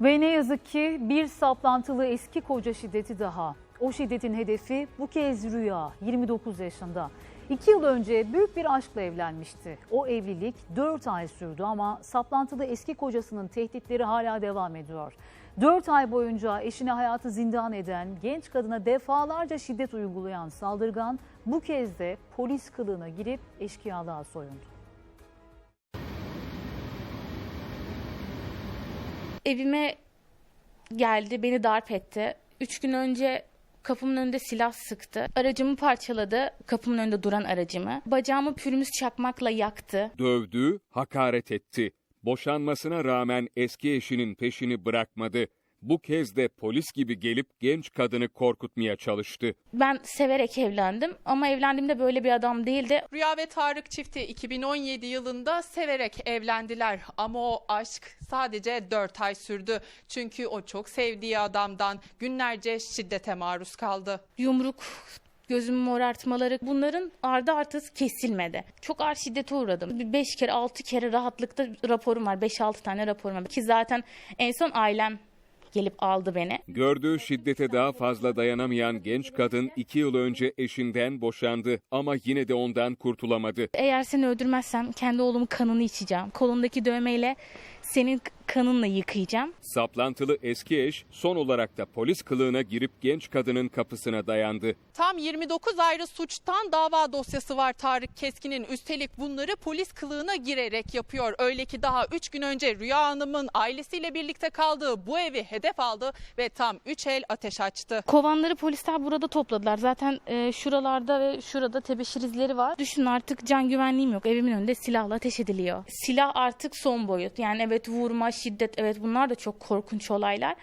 Ve ne yazık ki bir saplantılı eski koca şiddeti daha. O şiddetin hedefi bu kez Rüya, 29 yaşında. İki yıl önce büyük bir aşkla evlenmişti. O evlilik 4 ay sürdü ama saplantılı eski kocasının tehditleri hala devam ediyor. 4 ay boyunca eşine hayatı zindan eden, genç kadına defalarca şiddet uygulayan saldırgan bu kez de polis kılığına girip eşkıyalığa soyundu. Evime geldi, beni darp etti. Üç gün önce kapımın önünde silah sıktı. Aracımı parçaladı, kapımın önünde duran aracımı. Bacağımı pürmüz çakmakla yaktı. Dövdü, hakaret etti. Boşanmasına rağmen eski eşinin peşini bırakmadı. Bu kez de polis gibi gelip genç kadını korkutmaya çalıştı. Ben severek evlendim ama evlendiğimde böyle bir adam değildi. Rüya ve Tarık çifti 2017 yılında severek evlendiler ama o aşk sadece 4 ay sürdü. Çünkü o çok sevdiği adamdan günlerce şiddete maruz kaldı. Yumruk, gözümü morartmaları bunların ardı artısı kesilmedi. Çok ağır şiddete uğradım. Bir Beş kere altı kere rahatlıkta raporum var. Beş altı tane raporum var. Ki zaten en son ailem gelip aldı beni. Gördüğü şiddete daha fazla dayanamayan genç kadın iki yıl önce eşinden boşandı ama yine de ondan kurtulamadı. Eğer seni öldürmezsem kendi oğlumun kanını içeceğim. Kolundaki dövmeyle senin kanınla yıkayacağım. Saplantılı eski eş son olarak da polis kılığına girip genç kadının kapısına dayandı. Tam 29 ayrı suçtan dava dosyası var Tarık Keskin'in. Üstelik bunları polis kılığına girerek yapıyor. Öyle ki daha 3 gün önce Rüya Hanım'ın ailesiyle birlikte kaldığı bu evi hedef aldı ve tam 3 el ateş açtı. Kovanları polisler burada topladılar. Zaten e, şuralarda ve şurada tebeşir izleri var. Düşünün artık can güvenliğim yok. Evimin önünde silahla ateş ediliyor. Silah artık son boyut. Yani evet vurma, şiddet evet bunlar da çok korkunç olaylar.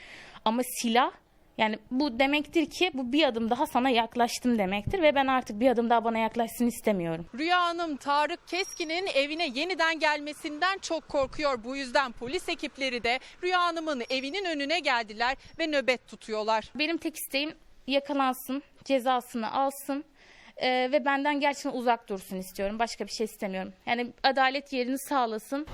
Ama silah yani bu demektir ki bu bir adım daha sana yaklaştım demektir ve ben artık bir adım daha bana yaklaşsın istemiyorum. Rüya Hanım Tarık Keskin'in evine yeniden gelmesinden çok korkuyor. Bu yüzden polis ekipleri de Rüya Hanım'ın evinin önüne geldiler ve nöbet tutuyorlar. Benim tek isteğim yakalansın, cezasını alsın e, ve benden gerçekten uzak dursun istiyorum. Başka bir şey istemiyorum. Yani adalet yerini sağlasın.